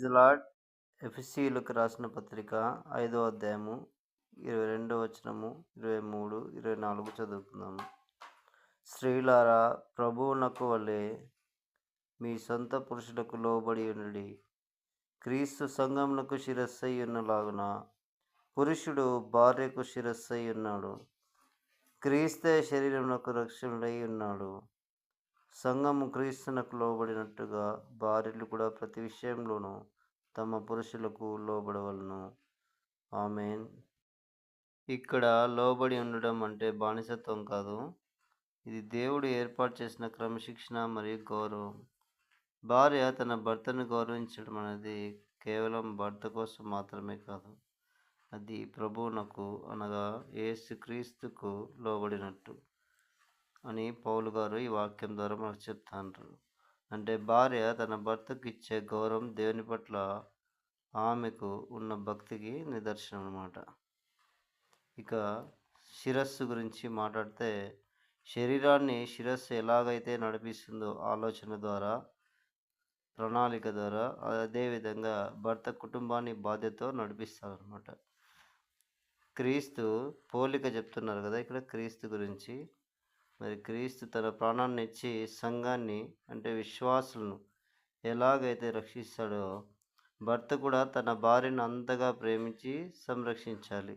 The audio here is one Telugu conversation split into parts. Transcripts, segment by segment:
లార్డ్ ఎఫ్సిలకు రాసిన పత్రిక ఐదో అధ్యాయము ఇరవై రెండో వచనము ఇరవై మూడు ఇరవై నాలుగు చదువుకుందాము. స్త్రీలారా ప్రభువునకు వలె మీ సొంత పురుషులకు లోబడి ఉండి క్రీస్తు సంఘమునకు శిరస్సై ఉన్నలాగున పురుషుడు భార్యకు శిరస్సై ఉన్నాడు. క్రీస్తే శరీరమునకు రక్షణుడై ఉన్నాడు. సంఘము క్రీస్తునకు లోబడినట్టుగా భార్యలు కూడా ప్రతి విషయంలోనూ తమ పురుషులకు లోబడవలను. ఆమెన్. ఇక్కడ లోబడి ఉండడం అంటే బానిసత్వం కాదు. ఇది దేవుడు ఏర్పాటు చేసిన క్రమశిక్షణ మరియు గౌరవం. భార్య తన భర్తను గౌరవించడం అనేది కేవలం భర్త కోసం మాత్రమే కాదు. అది ప్రభువునకు అనగా యేసుక్రీస్తుకు లోబడినట్టు. అని పౌలు గారు ఈ వాక్యం ద్వారా మనకు చెప్తాండ్రు. అంటే భార్య తన భర్తకు ఇచ్చే గౌరవం దేవుని పట్ల ఆమెకు ఉన్న భక్తికి నిదర్శనం అన్నమాట. ఇక శిరస్సు గురించి మాట్లాడితే శరీరాన్ని శిరస్సు ఎలాగైతే నడిపిస్తుందో ఆలోచన ద్వారా ప్రణాళిక ద్వారా అదేవిధంగా భర్త కుటుంబాన్ని బాధ్యతతో నడిపిస్తారనమాట క్రీస్తు పోలిక చెప్తున్నారు కదా ఇక్కడ క్రీస్తు గురించి మరి క్రీస్తు తన ప్రాణాన్ని ఇచ్చి సంఘాన్ని అంటే విశ్వాసులను ఎలాగైతే రక్షిస్తాడో భర్త కూడా తన భార్యను అంతగా ప్రేమించి సంరక్షించాలి.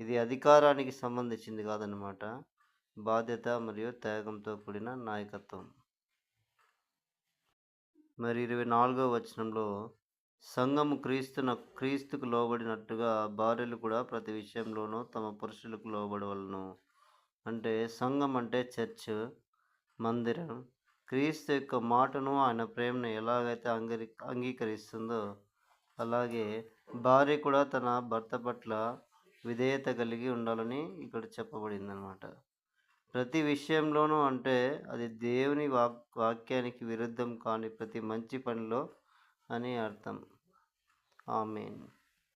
ఇది అధికారానికి సంబంధించింది కాదనమాట బాధ్యత మరియు త్యాగంతో కూడిన నాయకత్వం. మరి ఇరవై నాలుగో వచనంలో సంఘము క్రీస్తున క్రీస్తుకు లోబడినట్టుగా భార్యలు కూడా ప్రతి విషయంలోనూ తమ పురుషులకు లోబడవలను. అంటే సంఘం అంటే చర్చ్ మందిరం. క్రీస్తు యొక్క మాటను ఆయన ప్రేమను ఎలాగైతే అంగీ అంగీకరిస్తుందో అలాగే భార్య కూడా తన భర్త పట్ల విధేయత కలిగి ఉండాలని ఇక్కడ చెప్పబడింది అనమాట ప్రతి విషయంలోనూ అంటే అది దేవుని వాక్ వాక్యానికి విరుద్ధం కాని ప్రతి మంచి పనిలో అని అర్థం. ఆమెన్.